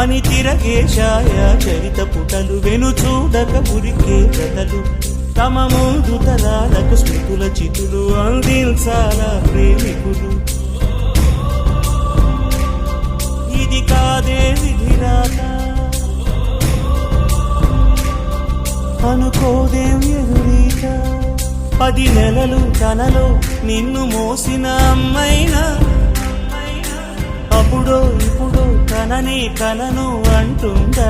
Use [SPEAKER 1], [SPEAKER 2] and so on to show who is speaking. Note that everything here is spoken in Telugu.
[SPEAKER 1] అని తిరగే చరిత పుటలు వెను చూడక ఉరికే కథలు. తమ ముందు తరాలకు స్మృతుల చితులు అందించాలా ప్రేమికులు. ఇది కాదే విధిరాత అనుకోదేం ఎదురీత పది నెలలు తనలో నిన్ను మోసిన అమ్మైనా. అప్పుడో ఇప్పుడు కలను అంటుందా?